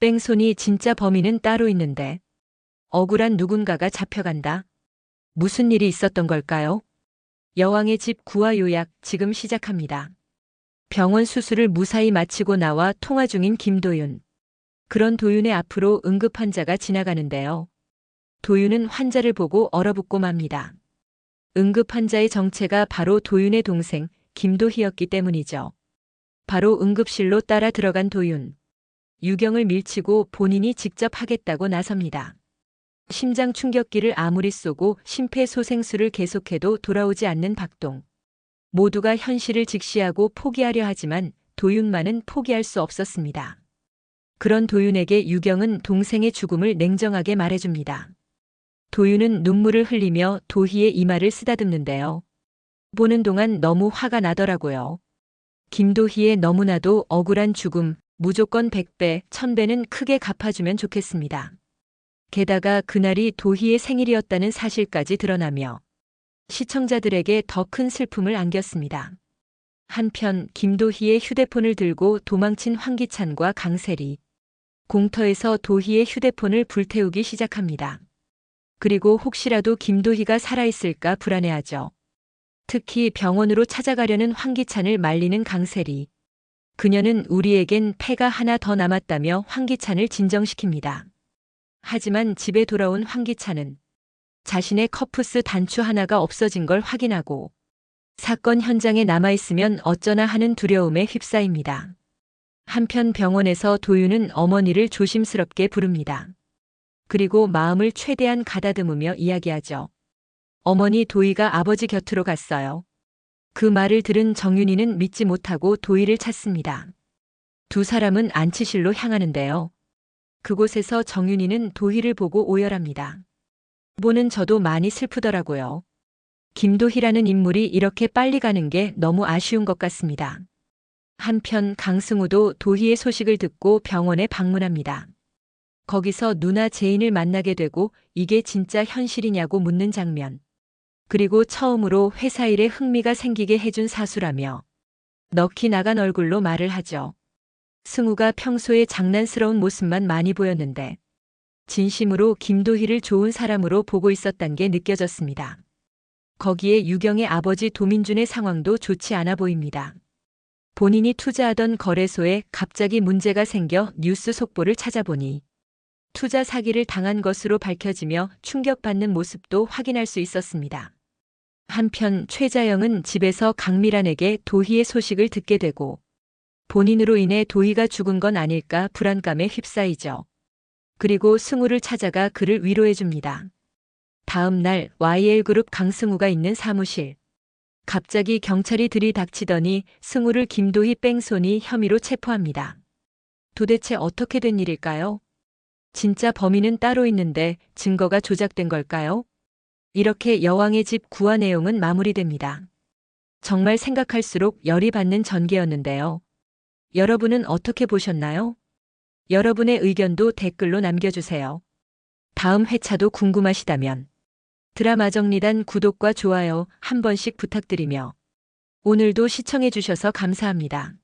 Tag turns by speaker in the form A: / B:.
A: 뺑소니 진짜 범인은 따로 있는데. 억울한 누군가가 잡혀간다. 무슨 일이 있었던 걸까요? 여왕의 집 구화 요약 지금 시작합니다. 병원 수술을 무사히 마치고 나와 통화 중인 김도윤. 그런 도윤의 앞으로 응급 환자가 지나가는데요. 도윤은 환자를 보고 얼어붙고 맙니다. 응급 환자의 정체가 바로 도윤의 동생 김도희였기 때문이죠. 바로 응급실로 따라 들어간 도윤. 유경을 밀치고 본인이 직접 하겠다고 나섭니다. 심장 충격기를 아무리 쏘고 심폐소생술을 계속해도 돌아오지 않는 박동. 모두가 현실을 직시하고 포기하려 하지만 도윤만은 포기할 수 없었습니다. 그런 도윤에게 유경은 동생의 죽음을 냉정하게 말해줍니다. 도윤은 눈물을 흘리며 도희의 이마를 쓰다듬는데요. 보는 동안 너무 화가 나더라고요. 김도희의 너무나도 억울한 죽음, 무조건 100배, 1000배는 크게 갚아주면 좋겠습니다. 게다가 그날이 도희의 생일이었다는 사실까지 드러나며 시청자들에게 더 큰 슬픔을 안겼습니다. 한편 김도희의 휴대폰을 들고 도망친 황기찬과 강세리. 공터에서 도희의 휴대폰을 불태우기 시작합니다. 그리고 혹시라도 김도희가 살아있을까 불안해하죠. 특히 병원으로 찾아가려는 황기찬을 말리는 강세리. 그녀는 우리에겐 패가 하나 더 남았다며 황기찬을 진정시킵니다. 하지만 집에 돌아온 황기찬은 자신의 커프스 단추 하나가 없어진 걸 확인하고 사건 현장에 남아있으면 어쩌나 하는 두려움에 휩싸입니다. 한편 병원에서 도윤은 어머니를 조심스럽게 부릅니다. 그리고 마음을 최대한 가다듬으며 이야기하죠. 어머니 도희가 아버지 곁으로 갔어요. 그 말을 들은 정윤이는 믿지 못하고 도희를 찾습니다. 두 사람은 안치실로 향하는데요. 그곳에서 정윤이는 도희를 보고 오열합니다. 보는 저도 많이 슬프더라고요. 김도희라는 인물이 이렇게 빨리 가는 게 너무 아쉬운 것 같습니다. 한편 강승우도 도희의 소식을 듣고 병원에 방문합니다. 거기서 누나 제인을 만나게 되고 이게 진짜 현실이냐고 묻는 장면. 그리고 처음으로 회사 일에 흥미가 생기게 해준 사수라며 넋이 나간 얼굴로 말을 하죠. 승우가 평소에 장난스러운 모습만 많이 보였는데 진심으로 김도희를 좋은 사람으로 보고 있었단 게 느껴졌습니다. 거기에 유경의 아버지 도민준의 상황도 좋지 않아 보입니다. 본인이 투자하던 거래소에 갑자기 문제가 생겨 뉴스 속보를 찾아보니 투자 사기를 당한 것으로 밝혀지며 충격받는 모습도 확인할 수 있었습니다. 한편 최자영은 집에서 강미란에게 도희의 소식을 듣게 되고 본인으로 인해 도희가 죽은 건 아닐까 불안감에 휩싸이죠. 그리고 승우를 찾아가 그를 위로해 줍니다. 다음 날 YL그룹 강승우가 있는 사무실. 갑자기 경찰이 들이닥치더니 승우를 김도희 뺑소니 혐의로 체포합니다. 도대체 어떻게 된 일일까요? 진짜 범인은 따로 있는데 증거가 조작된 걸까요? 이렇게 여왕의 집 구화 내용은 마무리됩니다. 정말 생각할수록 열이 받는 전개였는데요. 여러분은 어떻게 보셨나요? 여러분의 의견도 댓글로 남겨주세요. 다음 회차도 궁금하시다면 드라마 정리단 구독과 좋아요 한 번씩 부탁드리며 오늘도 시청해주셔서 감사합니다.